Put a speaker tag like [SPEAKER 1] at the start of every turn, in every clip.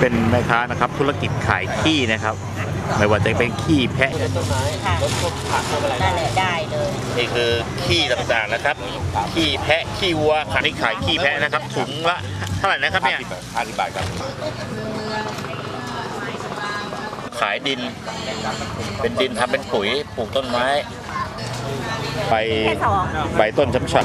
[SPEAKER 1] เป็นแม่ค้านะครับธุรกิจขายขี้นะครับ ไม่ว่าจะเป็นขี้แพะ
[SPEAKER 2] ค่ะนั่นแหละได้เลย
[SPEAKER 1] นี่คือขี้ต่างๆนะครับ ขี้แพะขี้วัวขายขายขี้แพะนะครับถุงละเท่าไหร่นะครับเนี่ย
[SPEAKER 3] ห้าสิบบาทครับ
[SPEAKER 1] ขายดิน เป็นดินทำเป็นปุ๋ยปลูกต้นไม้ ไปใบต้นช้ำฉัด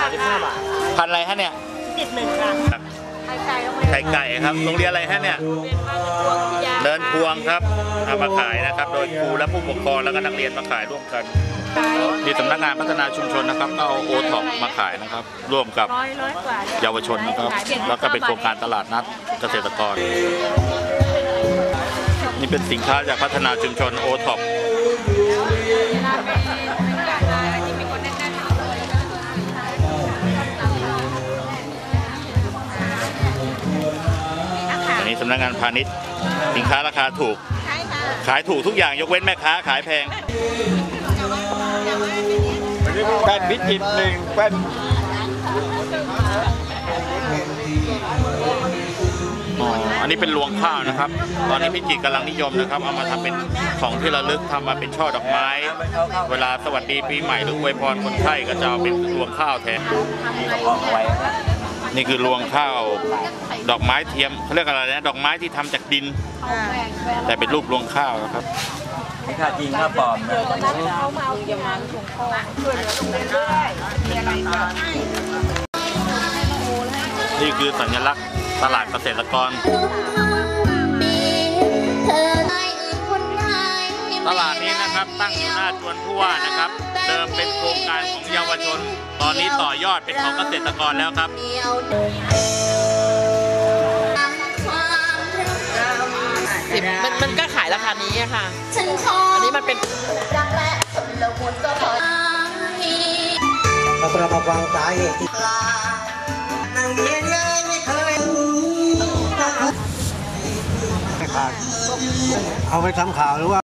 [SPEAKER 3] สามสิบห้าบาท
[SPEAKER 1] พันธุ์อะไรฮะเนี่ย
[SPEAKER 2] สิบหนึ่งค่ะไข่ไก่โรงเรียน
[SPEAKER 1] ไข่ไก่ครับโรงเรียนอะไรฮะเนี่ยเดินพวงครับเอามาขายนะครับ โดยครูและผู้ปกครองแล้วก็นักเรียนมาขายร่วมกันที่สำนักงานพัฒนาชุมชนนะครับก็เอาโอท็อปมาขายนะครับ ร่วมกับ
[SPEAKER 2] ร้อยร้อยกว่า
[SPEAKER 1] เยาวชนนะครับ แล้วก็เป็นโครงการตลาดนัดเกษตรกร นี่เป็นสินค้าจากพัฒนาชุมชนโอท็อป สำนักงานพาณิชย์ สินค้าราคาถูก
[SPEAKER 2] ใช่ค่ะ
[SPEAKER 1] ขายถูกทุกอย่างยกเว้นแม่ค้าขายแพง
[SPEAKER 3] แป้นพิจิตรหนึ่งแป้น
[SPEAKER 1] อ๋ออันนี้เป็นรวงข้าวนะครับ ตอนนี้พิจิตรกำลังนิยมนะครับ เอามาทำเป็นของที่ระลึกทำมาเป็นช่อดอกไม้ เวลาสวัสดีปีใหม่หรืออวยพรคนไข้ก็จะเอาเป็นรวงข้าวแทน
[SPEAKER 3] ไว้
[SPEAKER 1] นี่คือรวงข้าวดอกไม้เทียมเขาเรียกอะไรนะดอกไม้ที่ทำจากดิน แต่เป็นรูปรวงข้าวนะครับ
[SPEAKER 3] ค่าจริงค่าปลอมนะ
[SPEAKER 2] เขามาเอาเกี่ยวกับถุงคอช่วยเหลือโรงเรียนด้วยมีอะไรก็ให้
[SPEAKER 1] นี่คือสัญลักษณ์ตลาดเกษตรกร ตลาดนี้นะครับตั้งอยู่หน้าจวนผู้ว่านะครับ เดิมเป็นโครงการของเยาวชน ตอนนี้ต่อยอดเป็นของเกษตรกรแล้วครับ
[SPEAKER 4] สิบมันมันก็ขายราคานี้อะค่ะ
[SPEAKER 5] ฉันขอ
[SPEAKER 4] อันนี้มันเป็น
[SPEAKER 5] รักและสนละมุนก็พอมี
[SPEAKER 6] เราเรามาฟังสาเหตุที่
[SPEAKER 5] ปลา
[SPEAKER 6] นางเมียเลยไม่เคยไม่ขาดเอาไปทำข่าวหรือว่า